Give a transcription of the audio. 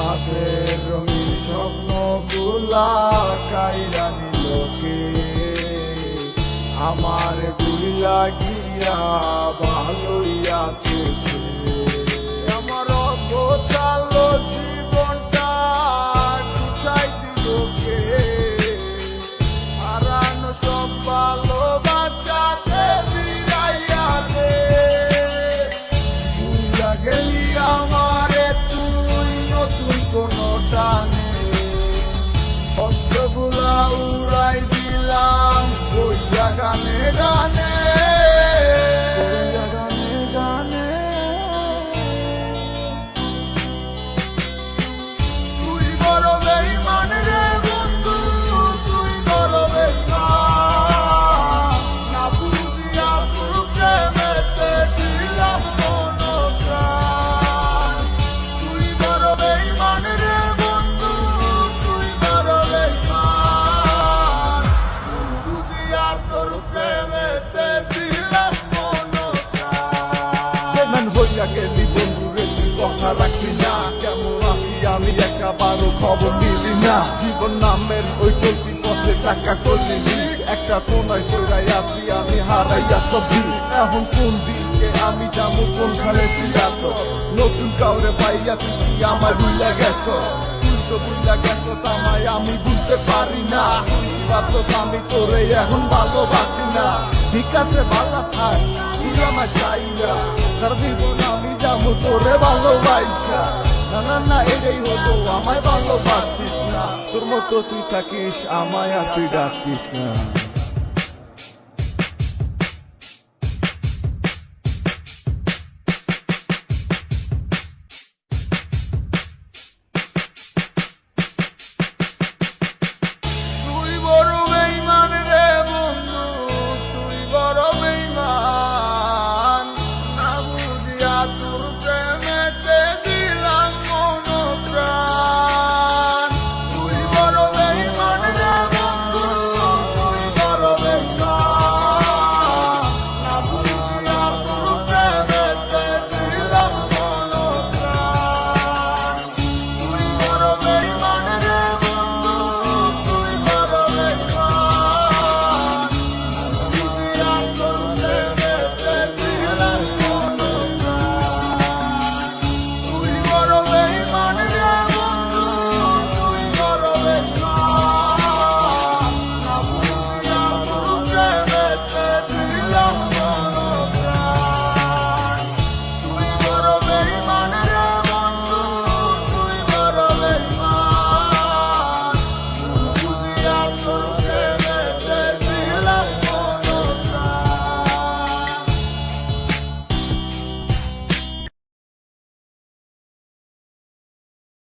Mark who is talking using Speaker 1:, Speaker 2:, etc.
Speaker 1: আমাদের রঙিন স্বপ্নগুলা কাইরা নিলকে আমারগুলা গিয়া ভালোই আছে সে। Alright.
Speaker 2: বেমান হইয়া গেলি বন্ধু তুই কথা রাখবি না। কেমন আছি আমি একাবারও খবর নিলি না। জীবন নামের ওই চলতি পথে চাকা করলি একটা কোনায় কইরাই আছি, আমি হারাইয়া সবজি এখন কোন দিকে আমি যাব কোনখানে তুই আছো? নতুন কাউরে পাইয়া তুই আমার ভুলে গেছো? তো ভুলে গেছো তামাই আমি বুঝতে পারি না। ভাবছস আমি তোরে এখন ভালোবাসি না। ঠিক ভালো থাক তুই আমার চাই না সারা জীবন আমি যাব তোরে ভালোবাসা। না না না, এটাই হতো, আমায় ভালোবাসিস না। তোর মতো তুই থাকিস, আমায় তুই ডাকিস না।